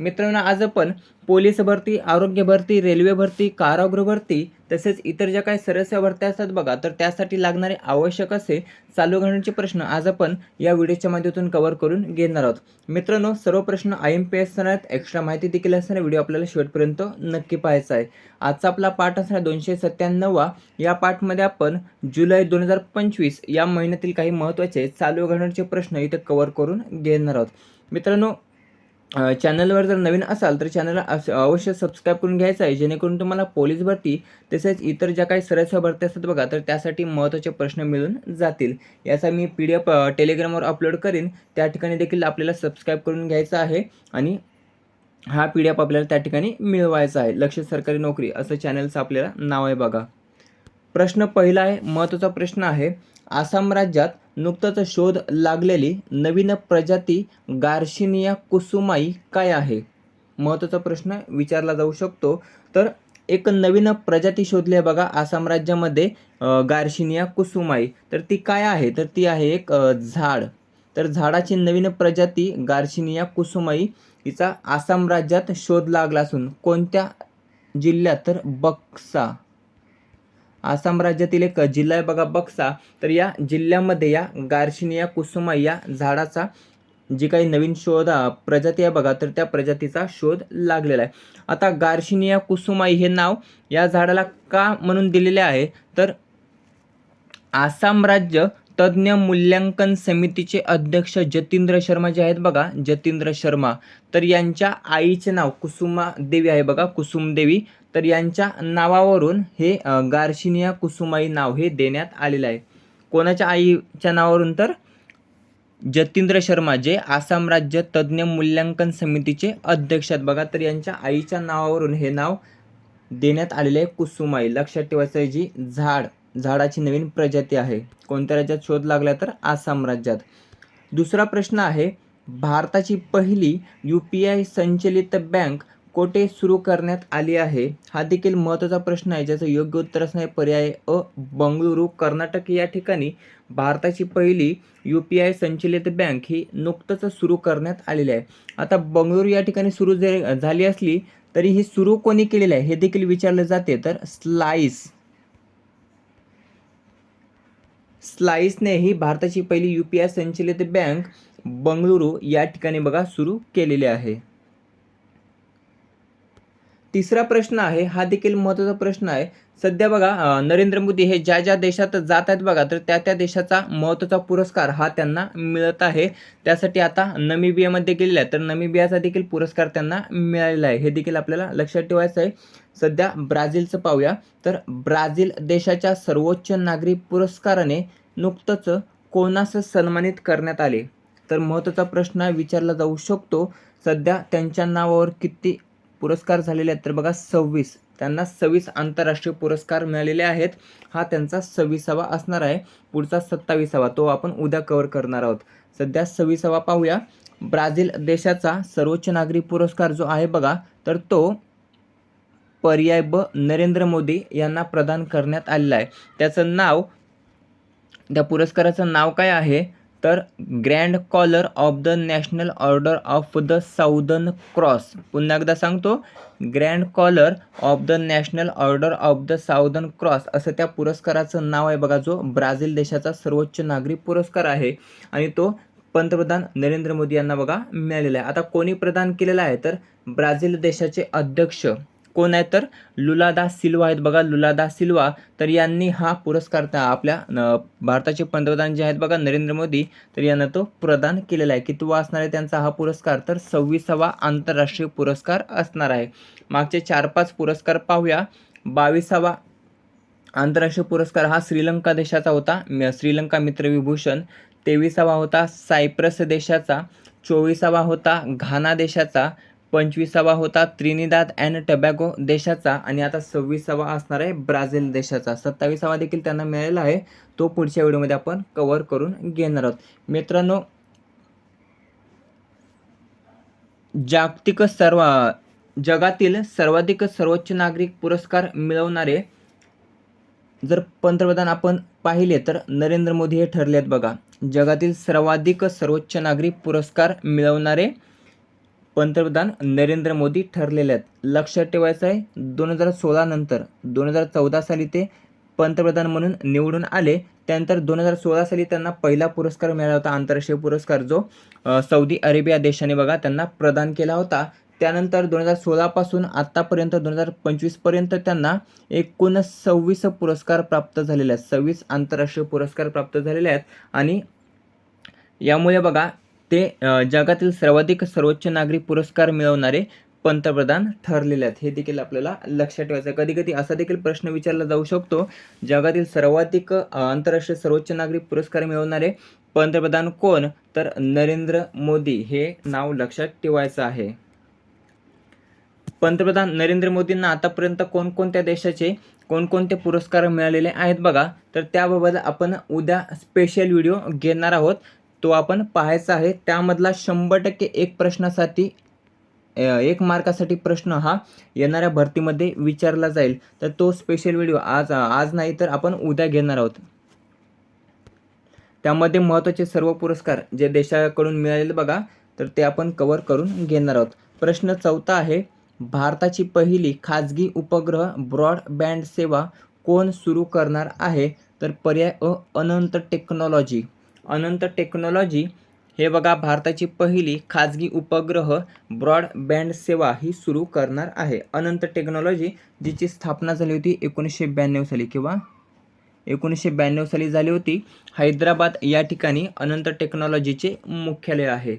मित्रांनो आज आपण पोलीस भरती आरोग्य भरती रेल्वे भरती कारागृह भरती तसेच इतर ज्या काही सरस्या भरत्या असतात बघा तर त्यासाठी लागणारे आवश्यक असे चालू घडण्याचे प्रश्न आज आपण या व्हिडिओच्या माध्यमातून कव्हर करून घेणार आहोत. मित्रांनो सर्व प्रश्न आय एम पी एस असणार आहेत एक्स्ट्रा माहिती देखील असणारे व्हिडिओ आपल्याला शेवटपर्यंत नक्की पाहायचा आहे. आजचा आपला पाठ असणार दोनशे सत्त्याण्णववा या पाठमध्ये आपण जुलै दोन हजार पंचवीस या महिन्यातील काही महत्त्वाचे चालू घडण्याचे प्रश्न इथे कव्हर करून घेणार आहोत. मित्रांनो चॅनलवर जर नवीन असाल तर चॅनलला अस- अवश्य सबस्क्राईब करून घ्यायचं आहे. जेणेकरून तुम्हाला पोलीस भरती तसेच इतर ज्या काही सरस्या भरती असतात बघा तर त्यासाठी महत्त्वाचे प्रश्न मिळून जातील. याचा मी पी डी एफ टेलिग्रामवर अपलोड करीन. त्या ठिकाणी देखील आपल्याला सबस्क्राईब करून घ्यायचं आहे. आणि हा पी डी एफ आपल्याला त्या ठिकाणी मिळवायचा आहे. लक्ष सरकारी नोकरी असं चॅनलचं आपल्याला नाव आहे बघा. प्रश्न पहिला आहे महत्त्वाचा प्रश्न आहे. आसाम राज्यात नुकताच शोध लागलेली नवीन प्रजाती गार्शिनिया कुसुमाई काय आहे? महत्त्वाचा प्रश्न विचारला जाऊ शकतो. तर एक नवीन प्रजाती शोधली आहे बघा आसाम राज्यामध्ये गार्शिनिया कुसुमाई. तर ती काय आहे? तर ती आहे एक झाड. तर झाडाची नवीन प्रजाती गार्शिनिया कुसुमाई हिचा आसाम राज्यात शोध लागला असून कोणत्या जिल्ह्यात? तर बक्सा. आसाम राज्यातील एक जिल्हा आहे. बघा बक्सा. तर या जिल्ह्यामध्ये या गार्शिनिया कुसुमा या झाडाचा जी काही नवीन शोध प्रजाती आहे बघा तर त्या प्रजातीचा शोध लागलेला आहे. आता गार्शिनिया कुसुमाई हे नाव या झाडाला का म्हणून दिलेले आहे? तर आसाम राज्य तज्ज्ञ मूल्यांकन समितीचे अध्यक्ष जतींद्र शर्मा जे आहेत बघा जतींद्र शर्मा. तर यांच्या आईचे नाव कुसुमा देवी आहे बघा कुसुमदेवी. तर यांच्या नावावरून हे गार्शिनिया कुसुमाई नाव हे देण्यात आलेलं आहे. कोणाच्या आईच्या नावावरून तर? जतींद्र शर्मा जे आसाम राज्य तज्ज्ञ मूल्यांकन समितीचे अध्यक्ष आहेत. बघा तर यांच्या आईच्या नावावरून हे नाव देण्यात आलेले आहे कुसुमाई. लक्षात ठेवायचं आहे जी झाड झाडाची नवीन प्रजाती आहे. कोणत्या राज्यात शोध लागला तर? आसाम राज्यात. दुसरा प्रश्न आहे भारताची पहिली यू पी आय संचलित बँक कोठे सुरू करण्यात आली आहे. हा देखील महत्त्वाचा प्रश्न आहे ज्याचं योग्य उत्तर असणारे पर्याय अ बंगळुरू कर्नाटक या ठिकाणी भारताची पहिली यू पी आय संचलित बँक ही नुकतंच सुरू करण्यात आलेली आहे. आता बंगळुरू या ठिकाणी सुरू जरी झाली असली तरी ही सुरू कोणी केलेली आहे हे देखील विचारले जाते. तर स्लाईस स्लाईसने ही भारताची पहिली यू पी आय संचलित बँक बंगळुरू या ठिकाणी बघा सुरू केलेली आहे. तिसरा प्रश्न आहे हा देखील महत्त्वाचा प्रश्न आहे. सध्या बघा नरेंद्र मोदी हे ज्या ज्या देशात जात आहेत बघा तर त्या त्या देशाचा महत्त्वाचा पुरस्कार हा त्यांना मिळत आहे. त्यासाठी आता नमिबियामध्ये गेलेला आहे तर नमिबियाचा देखील पुरस्कार त्यांना मिळालेला आहे. हे देखील आपल्याला लक्षात ठेवायचं आहे. सध्या ब्राझीलचं पाहूया. तर ब्राझील देशाच्या सर्वोच्च नागरी पुरस्काराने नुकतंच कोणास सन्मानित करण्यात आले? तर महत्त्वाचा प्रश्न विचारला जाऊ शकतो. सध्या त्यांच्या नावावर किती पुरस्कार झालेले आहेत. तर बघा सव्वीस. त्यांना सव्वीस आंतरराष्ट्रीय पुरस्कार मिळालेले आहेत. हा त्यांचा सव्वीसावा असणार आहे. पुढचा सत्तावीसावा. तो आपण उद्या कव्हर करणार आहोत. सध्या सव्वीसावा पाहूया. ब्राझील देशाचा सर्वोच्च नागरी पुरस्कार जो आहे बघा तर तो पर्याय ब नरेंद्र मोदी यांना प्रदान करण्यात आलेला आहे. त्याचं नाव त्या पुरस्काराचं नाव काय आहे? तर grand collar of the national order of the southern cross पुन्हा एकदा सांगतो grand collar of the national order of the southern cross असं त्या पुरस्काराचं नाव आहे बघा जो ब्राझील देशाचा सर्वोच्च नागरी पुरस्कार आहे. आणि तो पंतप्रधान नरेंद्र मोदी यांना बघा मिळालेला आहे. आता कोणी प्रदान केलेला आहे? तर ब्राझील देशाचे अध्यक्ष. कोण आहे तर लुलादा सिल्वा आहेत. बघा लुलादा सिल्वा तर यांनी हा पुरस्कार त्या आपल्या न- भारताचे पंतप्रधान जे आहेत बघा नरेंद्र मोदी तर यांना तो प्रदान केलेला आहे. कितवा असणार आहे त्यांचा हा पुरस्कार? तर सव्वीसावा आंतरराष्ट्रीय पुरस्कार असणार आहे. मागचे चार पाच पुरस्कार पाहूया. बावीसावा आंतरराष्ट्रीय पुरस्कार हा श्रीलंका देशाचा होता. म- श्रीलंका मित्रविभूषण. तेविसावा होता सायप्रस देशाचा. चोवीसावा होता घाना देशाचा. पंचवीसावा होता त्रिनिदाद अँड टबॅगो देशाचा आणि आता सव्वीसावा असणार आहे ब्राझील देशाचा. सत्तावीसावा देखील त्यांना मिळालेला आहे. तो पुढच्या व्हिडिओमध्ये आपण कव्हर करून घेणार आहोत. मित्रांनो जागतिक सर्व जगातील सर्वाधिक सर्वोच्च नागरिक पुरस्कार मिळवणारे जर पंतप्रधान आपण पाहिले तर नरेंद्र मोदी हे ठरले आहेत बघा. जगातील सर्वाधिक सर्वोच्च नागरिक पुरस्कार मिळवणारे पंतप्रधान नरेंद्र मोदी ठरलेले आहेत. लक्षात ठेवायचं आहे दोन हजार सोळा नंतर दोन हजार चौदा साली ते पंतप्रधान म्हणून निवडून आले. त्यानंतर दोन हजार सोळा साली त्यांना पहिला पुरस्कार मिळाला होता आंतरराष्ट्रीय पुरस्कार जो सौदी अरेबिया देशाने बघा त्यांना प्रदान केला होता. त्यानंतर दोन हजार सोळापासून आत्तापर्यंत दोन हजार पंचवीसपर्यंत त्यांना एकूण सव्वीस पुरस्कार प्राप्त झालेले आहेत. सव्वीस आंतरराष्ट्रीय पुरस्कार प्राप्त झालेले आहेत. आणि यामुळे बघा ते जगातील सर्वाधिक सर्वोच्च नागरी पुरस्कार मिळवणारे पंतप्रधान ठरलेले आहेत. हे देखील आपल्याला लक्षात ठेवायचं आहे. कधी कधी असा देखील प्रश्न विचारला जाऊ शकतो जगातील सर्वाधिक आंतरराष्ट्रीय सर्वोच्च नागरी पुरस्कार मिळवणारे पंतप्रधान कोण? तर नरेंद्र मोदी हे नाव लक्षात ठेवायचं आहे. पंतप्रधान नरेंद्र मोदींना आतापर्यंत कोणकोणत्या देशाचे कोणकोणते पुरस्कार मिळालेले आहेत बघा. तर त्याबाबत आपण उद्या स्पेशल व्हिडिओ घेणार आहोत. तो आपण पाहायचा आहे. त्यामधला शंभर टक्के एक प्रश्नासाठी एक मार्कासाठी प्रश्न हा येणाऱ्या भरतीमध्ये विचारला जाईल. तर तो स्पेशल व्हिडिओ आज आज नाही तर आपण उद्या घेणार आहोत. त्यामध्ये महत्त्वाचे सर्व पुरस्कार जे देशाकडून मिळालेले बघा तर ते आपण कवर करून घेणार आहोत. प्रश्न चौथा आहे भारताची पहिली खाजगी उपग्रह ब्रॉडबँड सेवा कोण सुरू करणार आहे? तर पर्याय अ अनंत टेक्नॉलॉजी अनंत टेक्नॉलॉजी हे बघा भारताची पहिली खाजगी उपग्रह ब्रॉडबँड सेवा ही सुरू करणार आहे. अनंत टेक्नॉलॉजी जिची स्थापना झाली होती एकोणीसशे ब्याण्णव साली किंवा एकोणीसशे ब्याण्णव साली झाली होती हैदराबाद या ठिकाणी अनंत टेक्नॉलॉजीचे मुख्यालय आहे.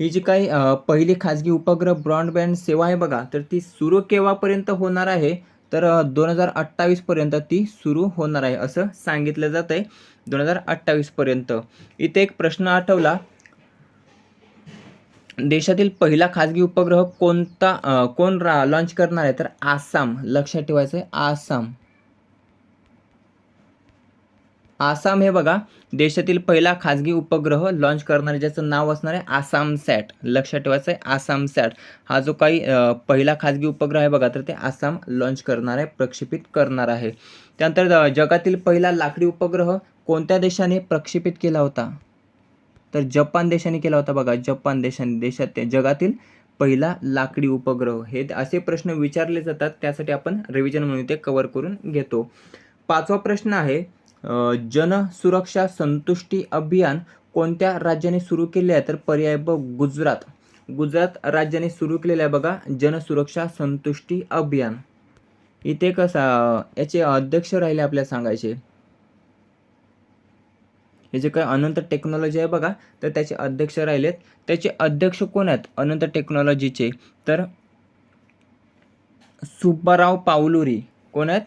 ही जी काही पहिली खाजगी उपग्रह ब्रॉडबँड सेवा आहे बघा तर ती सुरू केव्हापर्यंत होणार आहे? तर दोन हजार अठ्ठावीसपर्यंत ती सुरू होणार आहे असं सांगितलं जात आहे दोन हजार अठ्ठावीसपर्यंत. इथे एक प्रश्न आठवला. देशातील पहिला खाजगी उपग्रह कोणता कोण रा लॉन्च करणार आहे? तर आसाम. लक्षात ठेवायचं आहे आसाम. आसाम हे बघा देशातील पहिला खाजगी उपग्रह लॉन्च करणारे ज्याचं नाव असणार आहे आसाम सॅट लक्षात ठेवायचं आहे आसाम सॅट हा जो काही पहिला खाजगी उपग्रह आहे बघा तर ते आसाम लॉन्च करणार आहे प्रक्षेपित करणार आहे. त्यानंतर जगातील पहिला लाकडी उपग्रह कोणत्या देशाने प्रक्षेपित केला होता? तर जपान देशाने केला होता बघा. जपान देशाने देशात जगातील पहिला लाकडी उपग्रह. हे असे प्रश्न विचारले जातात. त्यासाठी आपण रिव्हिजन म्हणून ते कवर करून घेतो. पाचवा प्रश्न आहे जनसुरक्षा जन सुरक्षा संतुष्टी अभियान कोणत्या राज्याने सुरू केले आहे? तर पर्याय ब गुजरात. गुजरात राज्याने सुरू केलेलं आहे बघा जनसुरक्षा संतुष्टी अभियान. इथे कसा याचे अध्यक्ष राहिले आपल्याला सांगायचे. हे जे काही अनंत टेक्नॉलॉजी आहे बघा तर त्याचे अध्यक्ष राहिलेत. त्याचे अध्यक्ष कोण आहेत? अनंत टेक्नॉलॉजीचे तर सुब्बाराव पावलुरी. कोण आहेत?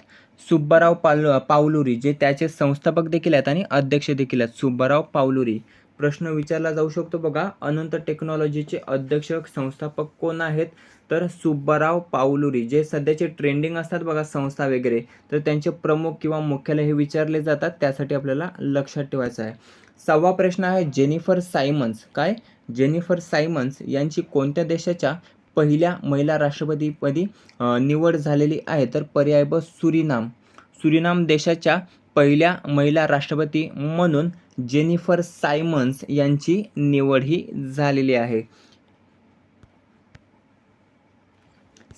सुब्बाराव पाल पावलुरी जे त्याचे संस्थापक देखील आहेत आणि अध्यक्ष देखील आहेत. सुब्बाराव पावलुरी. प्रश्न विचारला जाऊ शकतो. बघा अनंत टेक्नॉलॉजीचे अध्यक्ष संस्थापक कोण आहेत? तर सुब्बाराव पावलुरी जे सध्याचे ट्रेंडिंग असतात बघा संस्था वगैरे तर त्यांचे प्रमुख किंवा मुख्यालय हे विचारले जातात. त्यासाठी आपल्याला लक्षात ठेवायचं आहे. सहावा प्रश्न आहे जेनिफर सायमन्स. काय? जेनिफर सायमन्स यांची कोणत्या देशाच्या पहिल्या महिला राष्ट्रपतीपदी निवड झालेली आहे? तर पर्याय ब सुरिनाम. सुरिनाम देशाच्या पहिल्या महिला राष्ट्रपती म्हणून जेनिफर सायमन्स यांची निवड ही झालेली आहे.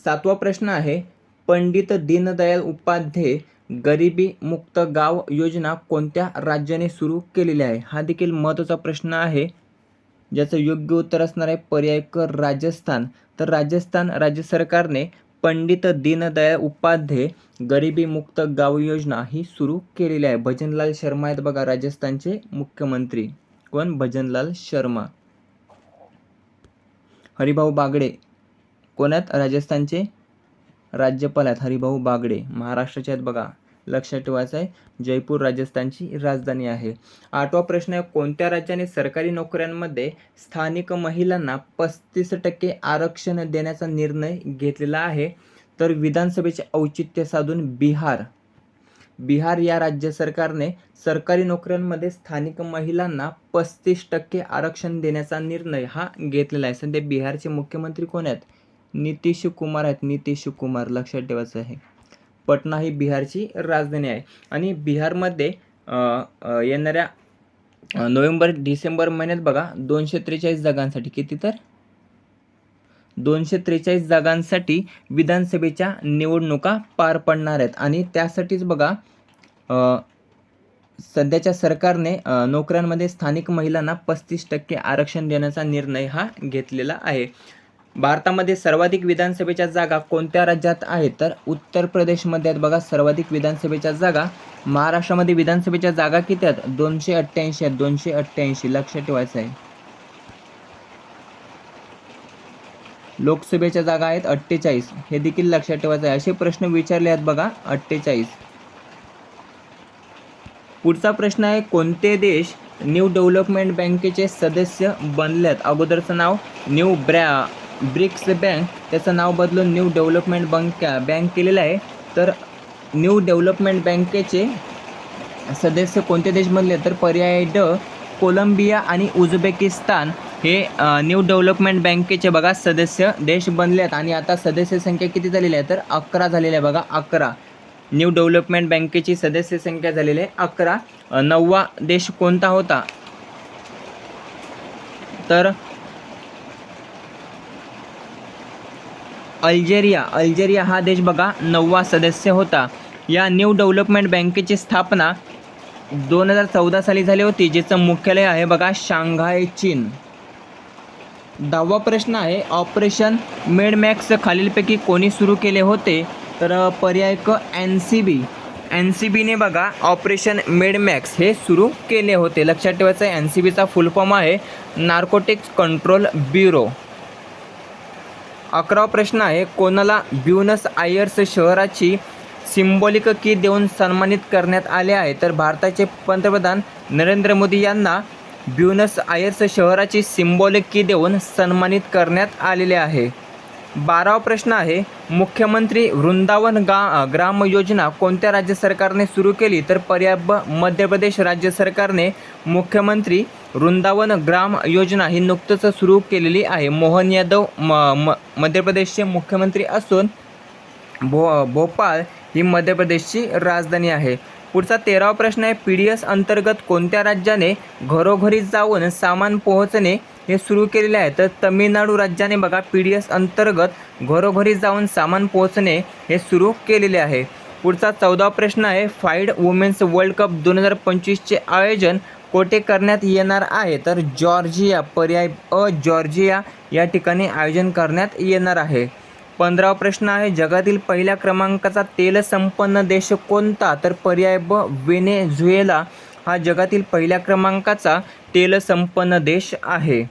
सातवा प्रश्न आहे पंडित दीनदयाल उपाध्याय गरिबी मुक्त गाव योजना कोणत्या राज्याने सुरू केलेली आहे? हा देखील महत्त्वाचा प्रश्न आहे. ज्याचं योग्य उत्तर असणार आहे पर्याय क राजस्थान. तर राजस्थान राज्य सरकारने पंडित दीनदयाळ उपाध्याय गरिबी मुक्त गाव योजना ही सुरू केलेली आहे. भजनलाल शर्मा आहेत बघा राजस्थानचे मुख्यमंत्री. कोण? भजनलाल शर्मा. हरिभाऊ बागडे. कोण आहेत? राजस्थानचे राज्यपाल आहेत. हरिभाऊ बागडे. महाराष्ट्राचे आहेत बघा. लक्षात ठेवायचं आहे. जयपूर राजस्थानची राजधानी आहे. आठवा प्रश्न आहे कोणत्या राज्याने सरकारी नोकऱ्यांमध्ये स्थानिक महिलांना पस्तीस टक्के आरक्षण देण्याचा निर्णय घेतलेला आहे? तर विधानसभेचे औचित्य साधून बिहार. बिहार या राज्य सरकारने सरकारी नोकऱ्यांमध्ये स्थानिक महिलांना पस्तीस टक्के आरक्षण देण्याचा निर्णय हा घेतलेला आहे. सध्या बिहारचे मुख्यमंत्री कोण आहेत? नितीश कुमार आहेत. नितीश कुमार लक्षात ठेवायचं आहे. पटना ही बिहारची राजधानी आहे. आणि बिहारमध्ये येणाऱ्या नोव्हेंबर डिसेंबर महिन्यात बघा दोनशे त्रेचाळीस जागांसाठी किती तर? दोनशे त्रेचाळीस जागांसाठी विधानसभेच्या निवडणुका पार पडणार आहेत. आणि त्यासाठीच बघा सध्याच्या सरकारने नोकऱ्यांमध्ये स्थानिक महिलांना पस्तीस टक्के आरक्षण देण्याचा निर्णय हा घेतलेला आहे. भारतामध्ये सर्वाधिक विधानसभेच्या जागा कोणत्या राज्यात आहेत? तर उत्तर प्रदेशमध्ये आहेत बघा सर्वाधिक विधानसभेच्या जागा महाराष्ट्रामध्ये विधानसभेच्या जागा किती आहेत? दोनशे अठ्ठ्याऐंशी आहेत. दोनशे अठ्ठ्याऐंशी. लक्षात ठेवायचं आहे. लोकसभेच्या जागा आहेत अठ्ठेचाळीस. हे देखील लक्षात ठेवायचं आहे. असे प्रश्न विचारले आहेत बघा अठ्ठेचाळीस. पुढचा प्रश्न आहे कोणते देश न्यू डेव्हलपमेंट बँकेचे सदस्य बनले आहेत अगोदरचं नाव न्यू ब्रॅ ब्रिक्स बँक त्याचं नाव बदलून न्यू डेव्हलपमेंट बँक बँक केलेलं आहे. तर न्यू डेव्हलपमेंट बँकेचे सदस्य कोणते देश बनले तर पर्याय ड कोलंबिया आणि उझबेकिस्तान हे न्यू डेव्हलपमेंट बँकेचे बघा सदस्य देश बनले आहेत. आणि आता सदस्य संख्या किती झालेली आहे? तर अकरा झालेली आहे बघा अकरा. न्यू डेव्हलपमेंट बँकेची सदस्य संख्या झालेली आहे अकरा. नववा देश कोणता होता? तर अल्जेरिया. अल्जेरिया हा देश बघा नववा सदस्य होता. या न्यू डेव्हलपमेंट बँकेची स्थापना दोन हजार चौदा साली झाली होती जिचं मुख्यालय आहे बघा शांघाय चीन. दहावा प्रश्न आहे ऑपरेशन मेडमॅक्स खालीलपैकी कोणी सुरू केले होते? तर पर्याय क N C B N C बीने बघा ऑपरेशन मेडमॅक्स हे सुरू केले होते. लक्षात ठेवायचं एन सी बीचा फुल फॉर्म आहे नार्कोटिक्स कंट्रोल ब्युरो अकरावा प्रश्न आहे कोणाला ब्युनस आयर्स शहराची सिम्बॉलिक की देऊन सन्मानित करण्यात आले आहे? तर भारताचे पंतप्रधान नरेंद्र मोदी यांना ब्युनस आयर्स शहराची सिम्बॉलिक की देऊन सन्मानित करण्यात आलेले आहे. बारावा प्रश्न आहे मुख्यमंत्री वृंदावन गा ग्राम योजना कोणत्या राज्य सरकारने सुरू केली? तर पर्याय मध्य प्रदेश राज्य सरकारने मुख्यमंत्री वृंदावन ग्राम योजना ही नुकतंच सुरू केलेली आहे. मोहन यादव म म मध्य प्रदेशचे मुख्यमंत्री असून भो भोपाळ ही मध्य प्रदेशची राजधानी आहे. पुढचा तेरावा प्रश्न आहे पी डी एस अंतर्गत कोणत्या राज्याने घरोघरी जाऊन सामान पोहोचणे हे सुरू केलेले आहे? तर तमिळनाडू राज्याने बघा पी डी एस अंतर्गत घरोघरी जाऊन सामान पोहोचणे हे सुरू केलेले आहे. पुढचा चौदा प्रश्न आहे फाईड वुमेन्स वर्ल्ड कप दोन हजार पंचवीसचे आयोजन कोठे करण्यात येणार आहे? तर जॉर्जिया पर्याय अ जॉर्जिया या ठिकाणी आयोजन करण्यात येणार आहे. पंधरावा प्रश्न आहे जगातील पहिल्या क्रमांकाचा तेल संपन्न देश कोणता? तर पर्याय ब वेनेझुएला हा जगातील पहिल्या क्रमांकाचा तेल संपन्न देश आहे.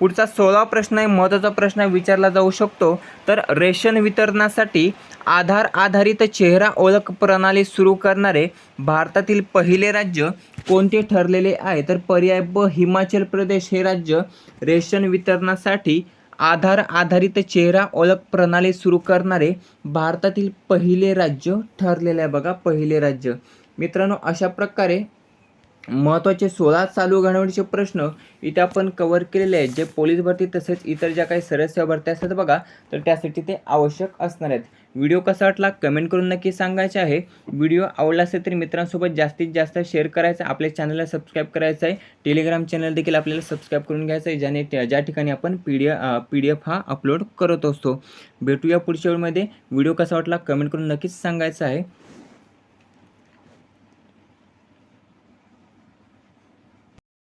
पुढचा सोळा प्रश्न आहे महत्त्वाचा प्रश्न विचारला जाऊ शकतो. तर रेशन वितरणासाठी आधार आधारित चेहरा ओळख प्रणाली सुरू करणारे भारतातील पहिले राज्य कोणते ठरलेले आहे? तर पर्याय ब हिमाचल प्रदेश हे राज्य रेशन वितरणासाठी आधार आधारित चेहरा ओळख प्रणाली सुरू करणारे भारतातील पहिले राज्य ठरलेले आहे बघा पहिले राज्य. मित्रांनो अशा प्रकारे महत्त्वाचे सोळा चालू घडामोडीचे प्रश्न इथे आपण कवर केलेले आहेत. जे पोलीस भरती तसेच इतर ज्या काही सरस्य भरती असतात बघा तर त्यासाठी ते आवश्यक असणार आहेत. व्हिडिओ कसा वाटला कमेंट करून नक्की सांगायचे आहे. व्हिडिओ आवडला असेल तर मित्रांसोबत जास्तीत जास्त शेअर करायचा आपल्या चॅनलला सबस्क्राईब करायचं आहे. टेलिग्राम चॅनल देखील आपल्याला सबस्क्राईब करून घ्यायचं आहे ज्याने त्या- ज्या ठिकाणी आपण P D P D F हा अपलोड करत असतो. भेटूया पुढच्या वेळमध्ये व्हिडिओ कसा वाटला कमेंट करून नक्कीच सांगायचं आहे.